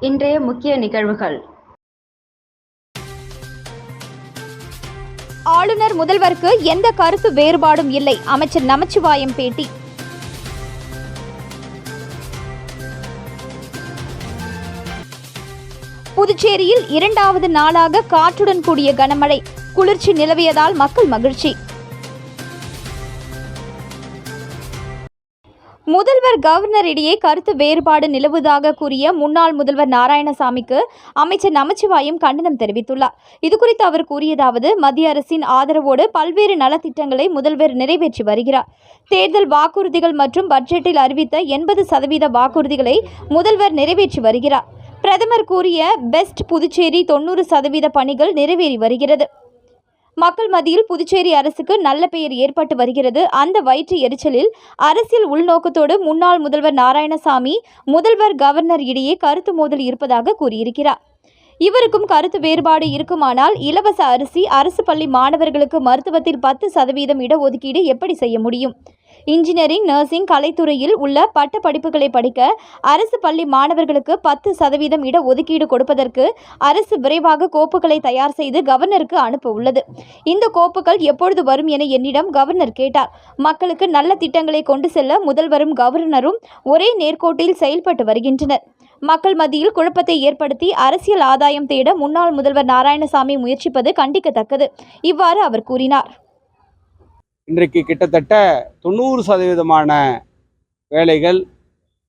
இன்றைய முக்கிய நிகழ்வுகள். ஆளுநர் முதல்வருக்கு எந்த கருத்து வேறுபாடும் இல்லை. அமைச்சர் நமச்சிவாயம் பேட்டி. புதுச்சேரியில் இரண்டாவது நாளாக காற்றுடன் கூடிய கனமழை. குளிர்ச்சி நிலவியதால் மக்கள் மகிழ்ச்சி. முதல்வர் கவர்னரிடையே கருத்து வேறுபாடு நிலவுவதாக கூறிய முன்னாள் முதல்வர் நாராயணசாமிக்கு அமைச்சர் நமச்சிவாயம் கண்டனம் தெரிவித்துள்ளார். இதுகுறித்து அவர் கூறியதாவது மத்திய அரசின் ஆதரவோடு பல்வேறு நலத்திட்டங்களை முதல்வர் நிறைவேற்றி வருகிறார். தேர்தல் வாக்குறுதிகள் மற்றும் பட்ஜெட்டில் அறிவித்த எண்பது சதவீத வாக்குறுதிகளை முதல்வர் நிறைவேற்றி வருகிறார். பிரதமர் கூறிய பெஸ்ட் புதுச்சேரி தொண்ணூறு சதவீத பணிகள் நிறைவேறி வருகிறது. மக்கள் மத்தியில் புதுச்சேரி அரசுக்கு நல்ல பெயர் ஏற்பட்டு வருகிறது. அந்த வயிற்று எரிச்சலில் அரசியல் உள்நோக்கத்தோடு முன்னாள் முதல்வர் நாராயணசாமி முதல்வர் கவர்னர் இடையே கருத்து மோதல் இருப்பதாக கூறியிருக்கிறார். இவருக்கும் கருத்து வேறுபாடு இருக்குமானால் இலவச அரிசி அரசு பள்ளி மாணவர்களுக்கு மருத்துவத்தில் பத்து சதவீதம் இடஒதுக்கீடு எப்படி செய்ய முடியும்? இன்ஜினியரிங் நர்சிங் கலைத்துறையில் உள்ள பட்ட படிப்புகளை படிக்க அரசு பள்ளி மாணவர்களுக்கு பத்து சதவீதம் இட ஒதுக்கீடு கொடுப்பதற்கு அரசு விரைவாக கோப்புகளை தயார் செய்து கவர்னருக்கு அனுப்ப உள்ளது. இந்த கோப்புகள் எப்பொழுது வரும் என என்னிடம் கவர்னர் கேட்டார். மக்களுக்கு நல்ல திட்டங்களை கொண்டு செல்ல முதல்வரும் கவர்னரும் ஒரே நேர்கோட்டில் செயல்பட்டு வருகின்றனர். மக்கள் மத்தியில் குழப்பத்தை ஏற்படுத்தி அரசியல் ஆதாயம் தேட முன்னாள் முதல்வர் நாராயணசாமி முயற்சிப்பது கண்டிக்கத்தக்கது இவ்வாறு அவர் கூறினார். இன்றைக்கு கிட்டத்தட்ட தொண்ணூறு சதவீதமான வேலைகள்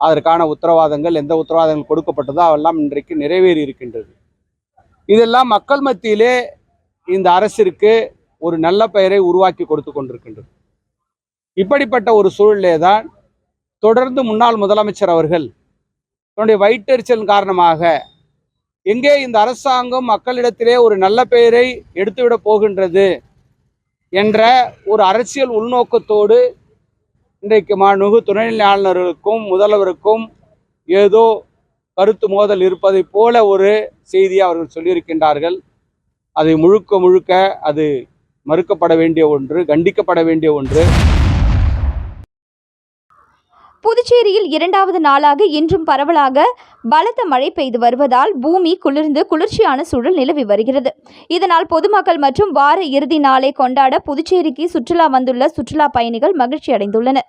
அதற்கான உத்தரவாதங்கள் எந்த உத்தரவாதங்கள் கொடுக்கப்பட்டதோ அதெல்லாம் இன்றைக்கு நிறைவேறி இருக்கின்றது. இதெல்லாம் மக்கள் மத்தியிலே இந்த அரசிற்கு ஒரு நல்ல பெயரை உருவாக்கி கொடுத்து கொண்டிருக்கின்றது. இப்படிப்பட்ட ஒரு சூழலே தான் தொடர்ந்து முன்னாள் முதலமைச்சர் அவர்கள் தன்னுடைய வயிற்றெரிச்சல் காரணமாக எங்கே இந்த அரசாங்கம் மக்களிடத்திலே ஒரு நல்ல பெயரை எடுத்துவிடப் போகின்றது என்ற ஒரு அரசியல் உள்நோக்கத்தோடு இன்றைக்கு மாண்புமிகு துணைநிலை ஆளுநர்களுக்கும் முதல்வருக்கும் ஏதோ கருத்து மோதல் இருப்பதைப் போல ஒரு செய்தியை அவர்கள் சொல்லியிருக்கின்றார்கள். அதை முழுக்க முழுக்க அது மறுக்கப்பட வேண்டிய ஒன்று கண்டிக்கப்பட வேண்டிய ஒன்று. புதுச்சேரியில் இரண்டாவது நாளாக இன்றும் பரவலாக பலத்த மழை பெய்து வருவதால் பூமி குளிர்ந்து குளிர்ச்சியான சூழல் நிலவி வருகிறது. இதனால் பொதுமக்கள் மற்றும் வார இறுதி நாளை கொண்டாட புதுச்சேரிக்கு சுற்றுலா வந்துள்ள சுற்றுலா பயணிகள் மகிழ்ச்சி அடைந்துள்ளனர்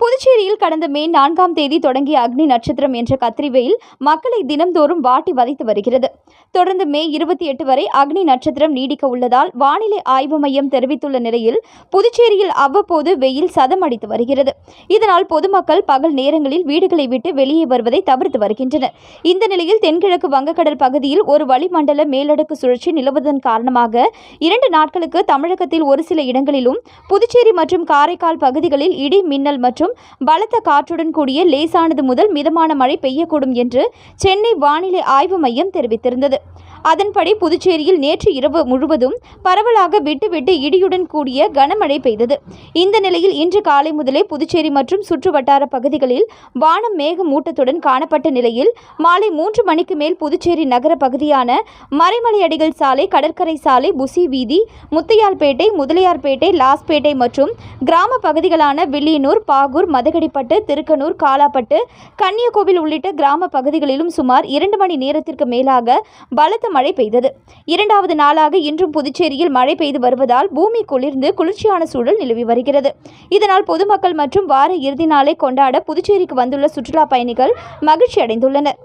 புதுச்சேரியில் கடந்த மே நான்காம் தேதி தொடங்கிய அக்னி நட்சத்திரம் என்ற கத்திரி வெயில் மக்களை தினம்தோறும் வாட்டி வதைத்து வருகிறது. தொடர்ந்து மே இருபத்தி எட்டு வரை அக்னி நட்சத்திரம் நீடிக்க உள்ளதால் வானிலை ஆய்வு மையம் தெரிவித்துள்ள நிலையில் புதுச்சேரியில் அவ்வப்போது வெயில் சதம் அடித்து வருகிறது. இதனால் பொதுமக்கள் பகல் நேரங்களில் வீடுகளை விட்டு வெளியே வருவதை தவிர்த்து வருகின்றனர். இந்த நிலையில் தென்கிழக்கு வங்கக்கடல் பகுதியில் ஒரு வளிமண்டல மேலடுக்கு சுழற்சி நிலவுவதன் காரணமாக இரண்டு நாட்களுக்கு தமிழகத்தில் ஒரு சில இடங்களிலும் புதுச்சேரி மற்றும் காரைக்கால் பகுதிகளில் இடி மின்னல் மற்றும் பலத்த காற்றுடன் கூடிய லேசானது முதல் மிதமான மழை பெய்யக்கூடும் என்று சென்னை வானிலை ஆய்வு மையம் தெரிவித்திருந்தது. அதன்படி புதுச்சேரியில் நேற்று இரவு முழுவதும் பரவலாக விட்டுவிட்டு இடியுடன் கூடிய கனமழை பெய்தது. இந்த நிலையில் இன்று காலை முதலே புதுச்சேரி மற்றும் சுற்று வட்டார பகுதிகளில் வானம் மேகமூட்டத்துடன் காணப்பட்ட நிலையில் மாலை மூன்று மணிக்கு மேல் புதுச்சேரி நகர பகுதியான மறைமலையடிகள் சாலை கடற்கரை சாலை புசி வீதி முத்தையால்பேட்டை முதலியார்பேட்டை லாஸ்பேட்டை மற்றும் கிராம பகுதிகளான வில்லியனூர் பாகூர் மதகடிப்பட்டு திருக்கனூர் காலாப்பட்டு கன்னியகோவில் உள்ளிட்ட கிராம பகுதிகளிலும் சுமார் இரண்டு மணி நேரத்திற்கு மேலாக பலத்த பலத்த மழை பெய்தது. இரண்டாவது நாளாக இன்றும் புதுச்சேரியில் மழை பெய்து வருவதால் பூமி குளிர்ந்து குளிர்ச்சியான சூழல் நிலவி வருகிறது. இதனால் பொதுமக்கள் மற்றும் வார இறுதி நாளை கொண்டாட புதுச்சேரிக்கு வந்துள்ள சுற்றுலா பயணிகள் மகிழ்ச்சி அடைந்துள்ளனர்.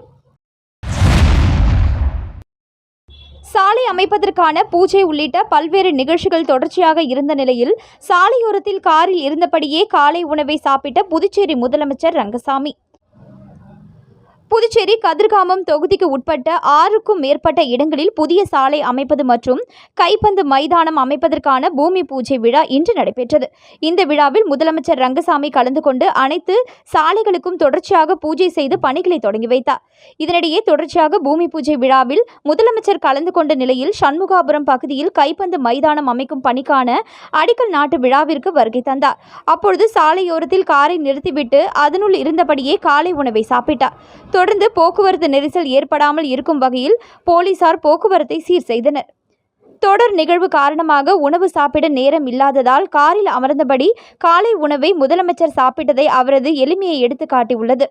சாலை அமைப்பதற்கான பூஜை உள்ளிட்ட பல்வேறு நிகழ்ச்சிகள் தொடர்ச்சியாக இருந்த நிலையில் சாலையோரத்தில் காரில் இருந்தபடியே காலை உணவை சாப்பிட்ட புதுச்சேரி முதலமைச்சர் ரங்கசாமி. புதுச்சேரி கதிர்காமம் தொகுதிக்கு உட்பட்ட ஆறுக்கும் மேற்பட்ட இடங்களில் புதிய சாலை அமைப்பது மற்றும் கைப்பந்து மைதானம் அமைப்பதற்கான பூமி பூஜை விழா இன்று நடைபெற்றது. இந்த விழாவில் முதலமைச்சர் ரங்கசாமி கலந்து கொண்டு அனைத்து சாலைகளுக்கும் தொடர்ச்சியாக பூஜை செய்து பணிகளை தொடங்கி வைத்தார். இதனிடையே தொடர்ச்சியாக பூமி பூஜை விழாவில் முதலமைச்சர் கலந்து கொண்ட நிலையில் சண்முகாபுரம் பகுதியில் கைப்பந்து மைதானம் அமைக்கும் பணிக்கான அடிக்கல் நாட்டு விழாவிற்கு வருகை தந்தார். அப்பொழுது சாலையோரத்தில் காரை நிறுத்திவிட்டு அதனுள் இருந்தபடியே காலை உணவை சாப்பிட்டார். தொடர்ந்து போக்குவரத்து நெரிசல் ஏற்படாமல் இருக்கும் வகையில் போலீசார் போக்குவரத்தை சீர் செய்தனர். தொடர் நிகழ்வு காரணமாக உணவு சாப்பிட நேரம் இல்லாததால் காரில் அமர்ந்தபடி காலை உணவை முதலமைச்சர் சாப்பிட்டதை அவரது எளிமையை எடுத்து காட்டியுள்ளது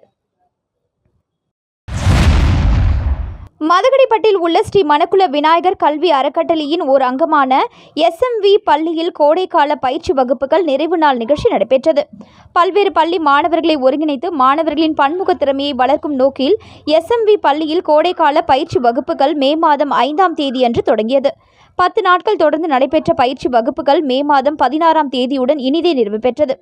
மதகடிப்பட்டில் உள்ள ஸ்ரீ மணக்குல விநாயகர் கல்வி அறக்கட்டளையின் ஓர் அங்கமான எஸ்எம்வி பள்ளியில் கோடைக்கால பயிற்சி வகுப்புகள் நிறைவு நாள் நிகழ்ச்சி நடைபெற்றது. பல்வேறு பள்ளி மாணவர்களை ஒருங்கிணைத்து மாணவர்களின் பன்முக திறமையை வளர்க்கும் நோக்கில் எஸ்எம்வி பள்ளியில் கோடைக்கால பயிற்சி வகுப்புகள் மே மாதம் ஐந்தாம் தேதியன்று தொடங்கியது. பத்து நாட்கள் தொடர்ந்து நடைபெற்ற பயிற்சி வகுப்புகள் மே மாதம் பதினாறாம் தேதியுடன் இனிதே நிறைவு பெற்றது.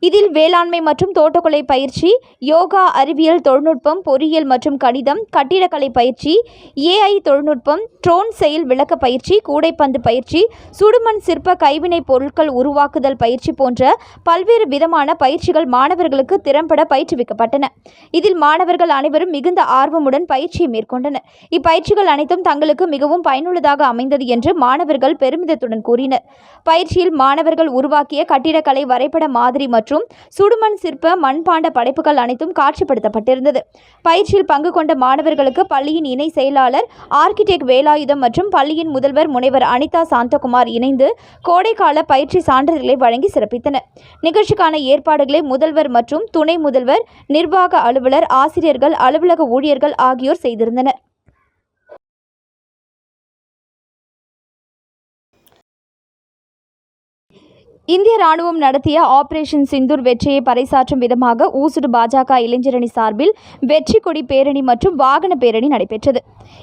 இதில் வேளாண்மை மற்றும் தோட்டக்கலை பயிற்சி யோகா அறிவியல் தொழில்நுட்பம் பொறியியல் மற்றும் கணிதம் கட்டிடக்கலை பயிற்சி ஏஐ தொழில்நுட்பம் ட்ரோன் செயல் விளக்க பயிற்சி கூடைப்பந்து பயிற்சி சுடுமண் சிற்ப கைவினைப் பொருட்கள் உருவாக்குதல் பயிற்சி போன்ற பல்வேறு விதமான பயிற்சிகள் மாணவர்களுக்கு திறம்பட பயிற்றுவிக்கப்பட்டன. இதில் மாணவர்கள் அனைவரும் மிகுந்த ஆர்வமுடன் பயிற்சியை மேற்கொண்டனர். இப்பயிற்சிகள் அனைத்தும் தங்களுக்கு மிகவும் பயனுள்ளதாக அமைந்தது என்று மாணவர்கள் பெருமிதத்துடன் கூறினர். பயிற்சியில் மாணவர்கள் உருவாக்கிய கட்டிடக்கலை வரைபட மாதிரி மற்றும் மற்றும் சுடுமண் சிற்ப மண்பாண்ட படைப்புகள் அனைத்தும் காட்சிப்படுத்தப்பட்டிருந்தது. பயிற்சியில் பங்கு கொண்ட மாணவர்களுக்கு பள்ளியின் இணை செயலாளர் ஆர்கிடெக்ட் வேலாயுதம் மற்றும் பள்ளியின் முதல்வர் முனைவர் அனிதா சாந்தகுமார் இணைந்து கோடைக்கால பயிற்சி சான்றிதழ்களை வழங்கி சிறப்பித்தனர். நிகழ்ச்சிக்கான ஏற்பாடுகளை முதல்வர் மற்றும் துணை முதல்வர் நிர்வாக அலுவலர் ஆசிரியர்கள் அலுவலக ஊழியர்கள் ஆகியோர் செய்திருந்தனர். இந்திய ராணுவம் நடத்திய ஆபரேஷன் சிந்தூர் வெற்றியை பறைசாற்றும் விதமாக ஊசுடு பாஜக இளைஞரணி சார்பில் வெற்றி கொடி பேரணி மற்றும் வாகன பேரணி நடைபெற்றது.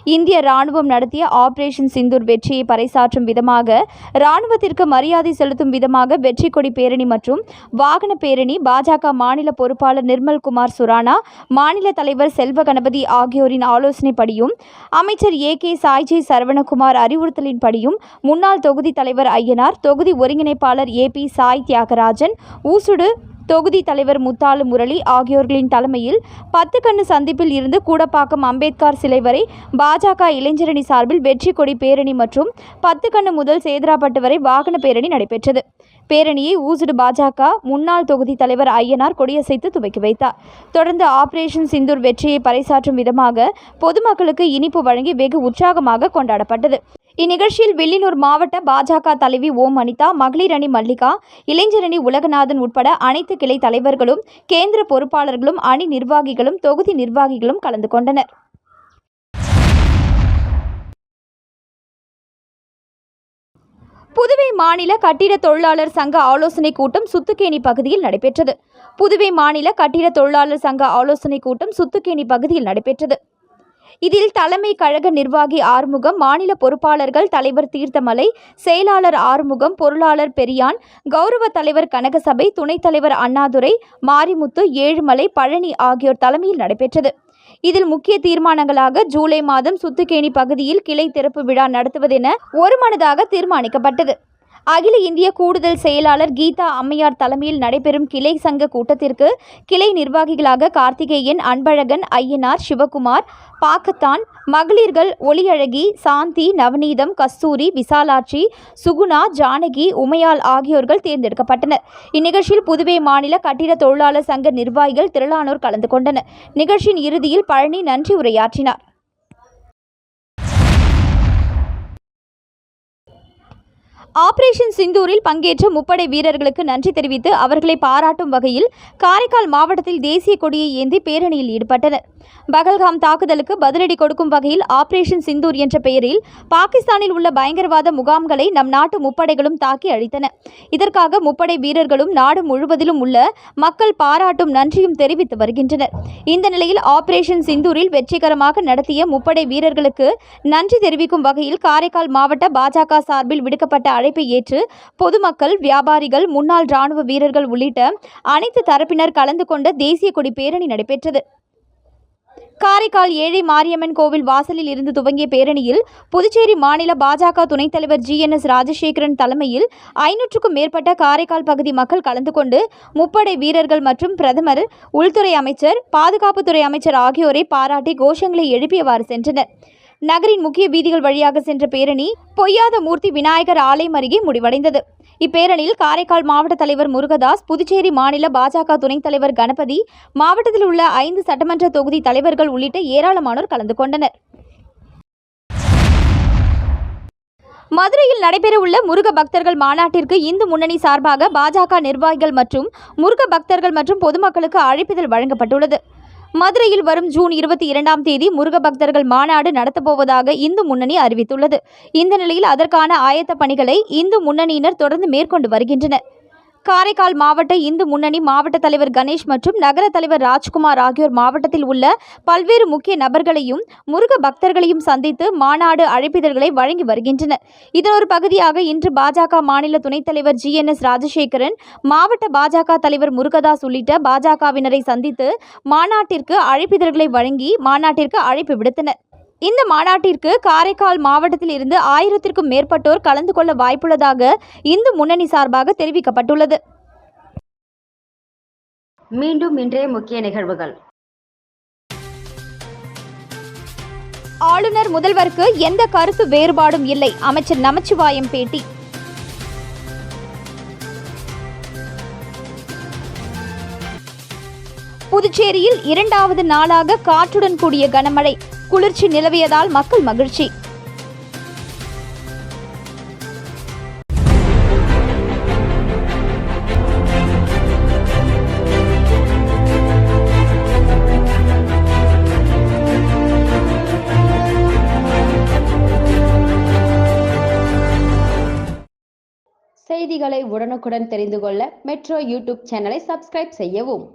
இந்திய ராணுவம் நடத்திய ஆபரேஷன் சிந்தூர் வெற்றியை பறைசாற்றும் விதமாக ராணுவத்திற்கு மரியாதை செலுத்தும் விதமாக வெற்றி கொடி பேரணி மற்றும் வாகன பேரணி பாஜக மாநில பொறுப்பாளர் நிர்மல்குமார் சுரானா மாநில தலைவர் செல்வ கணபதி ஆகியோரின் ஆலோசனைப்படியும் அமைச்சர் ஏ கே சாய்ஜி சரவணகுமார் அறிவுறுத்தலின்படியும் முன்னாள் தொகுதி தலைவர் ஐயனார் தொகுதி ஒருங்கிணைப்பாளர் ஏ பி சாய் தியாகராஜன் ஊசுடு தொகுதி தலைவர் முத்தாலு முரளி ஆகியோர்களின் தலைமையில் பத்து கண்ணு சந்திப்பில் இருந்து கூடப்பாக்கம் அம்பேத்கர் சிலை வரை பாஜக இளைஞரணி சார்பில் வெற்றி கொடி பேரணி மற்றும் பத்து கண்ணு முதல் சேதராப்பட்டு வரை வாகன பேரணி நடைபெற்றது. பேரணியை ஊசுடு பாஜக முன்னாள் தொகுதி தலைவர் ஐயனார் கொடியசைத்து துவக்கி வைத்தார். தொடர்ந்து ஆபரேஷன் சிந்தூர் வெற்றியை பறைசாற்றும் விதமாக பொதுமக்களுக்கு இனிப்பு வழங்கி வெகு உற்சாகமாக கொண்டாடப்பட்டது. இந்நிகழ்ச்சியில் வில்லியனூர் மாவட்ட பாஜக தலைவி ஓம் அனிதா மகளிர் அணி மல்லிகா இளைஞரணி உலகநாதன் உட்பட அனைத்து கிளை தலைவர்களும் கேந்திர பொறுப்பாளர்களும் அணி நிர்வாகிகளும் தொகுதி நிர்வாகிகளும் கலந்து கொண்டனர். புதுவை மாநில கட்டிட தொழிலாளர் சங்க ஆலோசனைக் கூட்டம் சுத்துக்கேணி பகுதியில் நடைபெற்றது. புதுவை மாநில கட்டிட தொழிலாளர் சங்க ஆலோசனைக் கூட்டம் சுத்துக்கேணி பகுதியில் நடைபெற்றது. இதில் தலைமை கழக நிர்வாகி ஆறுமுகம் மாநில பொறுப்பாளர்கள் தலைவர் தீர்த்தமலை செயலாளர் ஆறுமுகம் பொருளாளர் பெரியான் கௌரவ தலைவர் கனகசபை துணைத் தலைவர் அண்ணாதுரை மாரிமுத்து ஏழுமலை பழனி ஆகியோர் தலைமையில் நடைபெற்றது. இதில் முக்கிய தீர்மானங்களாக ஜூலை மாதம் சுத்துக்கேணி பகுதியில் கிளை திறப்பு விழா நடத்துவதென ஒருமனதாக தீர்மானிக்கப்பட்டது. அகில இந்திய கூடுதல் செயலாளர் கீதா அம்மையார் தலைமையில் நடைபெறும் கிளை சங்க கூட்டத்திற்கு கிளை நிர்வாகிகளாக கார்த்திகேயன் அன்பழகன் ஐயனார் சிவகுமார் பாக்கத்தான் மகளிர்கள் ஒளியழகி சாந்தி நவநீதம் கஸ்தூரி விசாலாட்சி சுகுணா ஜானகி உமையால் ஆகியோர்கள் தேர்ந்தெடுக்கப்பட்டனர். இந்நிகழ்ச்சியில் புதுவை மாநில கட்டிட தொழிலாளர் சங்க நிர்வாகிகள் திரளானோர் கலந்து கொண்டனர். நிகழ்ச்சியின் இறுதியில் பழனி நன்றி உரையாற்றினார். ஆபரேஷன் சிந்தூரில் பங்கேற்ற முப்படை வீரர்களுக்கு நன்றி தெரிவித்து அவர்களை பாராட்டும் வகையில் காரைக்கால் மாவட்டத்தில் தேசிய கொடியை ஏந்தி பேரணியில் ஈடுபட்டனர். பகல்காம் தாக்குதலுக்கு பதிலடி கொடுக்கும் வகையில் ஆபரேஷன் சிந்தூர் என்ற பெயரில் பாகிஸ்தானில் உள்ள பயங்கரவாத முகாம்களை நம் நாட்டு முப்படைகளும் தாக்கி அழித்தன. இதற்காக முப்படை வீரர்களும் நாடு முழுவதிலும் உள்ள மக்கள் பாராட்டும் நன்றியும் தெரிவித்து வருகின்றனர். இந்த நிலையில் ஆபரேஷன் சிந்தூரில் வெற்றிகரமாக நடத்திய முப்படை வீரர்களுக்கு நன்றி தெரிவிக்கும் வகையில் காரைக்கால் மாவட்ட பாஜக சார்பில் விடுக்கப்பட்ட அழைப்பை ஏற்று பொதுமக்கள் வியாபாரிகள் முன்னாள் ராணுவ வீரர்கள் உள்ளிட்ட அனைத்து தரப்பினர் கலந்து கொண்ட தேசிய கொடி பேரணி நடைபெற்றது. காரைக்கால் ஏழை மாரியம்மன் கோவில் வாசலில் இருந்து துவங்கிய பேரணியில் புதுச்சேரி மாநில பாஜக துணைத் தலைவர் ஜி என் எஸ் ராஜசேகரன் தலைமையில் ஐநூற்றுக்கும் மேற்பட்ட காரைக்கால் பகுதி மக்கள் கலந்து கொண்டு முப்படை வீரர்கள் மற்றும் பிரதமர் உள்துறை அமைச்சர் பாதுகாப்புத்துறை அமைச்சர் ஆகியோரை பாராட்டி கோஷங்களை எழுப்பியவாறு சென்றனர். நகரின் முக்கிய வீதிகள் வழியாக சென்ற பேரணி பொய்யாத மூர்த்தி விநாயகர் ஆலயம் அருகே முடிவடைந்தது. இப்பேரணியில் காரைக்கால் மாவட்ட தலைவர் முருகதாஸ் புதுச்சேரி மாநில பாஜக துணைத் தலைவர் கணபதி மாவட்டத்தில் உள்ள ஐந்து சட்டமன்ற தொகுதி தலைவர்கள் உள்ளிட்ட ஏராளமானோர் கலந்து கொண்டனர். மதுரையில் நடைபெறவுள்ள முருக பக்தர்கள் மாநாட்டிற்கு இந்து முன்னணி சார்பாக பாஜக நிர்வாகிகள் மற்றும் முருக பக்தர்கள் மற்றும் பொதுமக்களுக்கு அழைப்பிதழ் வழங்கப்பட்டுள்ளது. மதுரையில் வரும் ஜூன் இருபத்தி இரண்டாம் தேதி முருக பக்தர்கள் மாநாடு நடத்தப்போவதாக இந்து முன்னணி அறிவித்துள்ளது. இந்த நிலையில் அதற்கான ஆயத்த பணிகளை இந்து முன்னணியினர் தொடர்ந்து மேற்கொண்டு வருகின்றனர். காரைக்கால் மாவட்ட இந்து முன்னணி மாவட்ட தலைவர் கணேஷ் மற்றும் நகர தலைவர் ராஜ்குமார் ஆகியோர் மாவட்டத்தில் உள்ள பல்வேறு முக்கிய நபர்களையும் முருக பக்தர்களையும் சந்தித்து மாநாடு அழைப்பிதழ்களை வழங்கி வருகின்றனர். இதன் ஒரு பகுதியாக இன்று பாஜக மாநில துணைத் தலைவர் ஜி என் எஸ் ராஜசேகரன் மாவட்ட பாஜக தலைவர் முருகதாஸ் உள்ளிட்ட பாஜகவினரை சந்தித்து மாநாட்டிற்கு அழைப்பிதழ்களை வழங்கி மாநாட்டிற்கு அழைப்பு விடுத்தனர். இந்த மாநாட்டிற்கு காரைக்கால் மாவட்டத்தில் இருந்து ஆயிரத்திற்கும் மேற்பட்டோர் கலந்து கொள்ள வாய்ப்புள்ளதாக இந்து முன்னணி சார்பாக தெரிவிக்கப்பட்டுள்ளது. மீண்டும் இன்றைய முக்கிய நிகழ்வுகள். ஆளுநர் முதல்வருக்கு எந்த கருத்து வேறுபாடும் இல்லை. அமைச்சர் நமச்சிவாயம் பேட்டி. புதுச்சேரியில் இரண்டாவது நாளாக காற்றுடன் கூடிய கனமழை. குளிர்ச்சி நிலவியதால் மக்கள் மகிழ்ச்சி. செய்திகளை உடனுக்குடன் தெரிந்து கொள்ள மெட்ரோ யூடியூப் சேனலை சப்ஸ்கிரைப் செய்யவும்.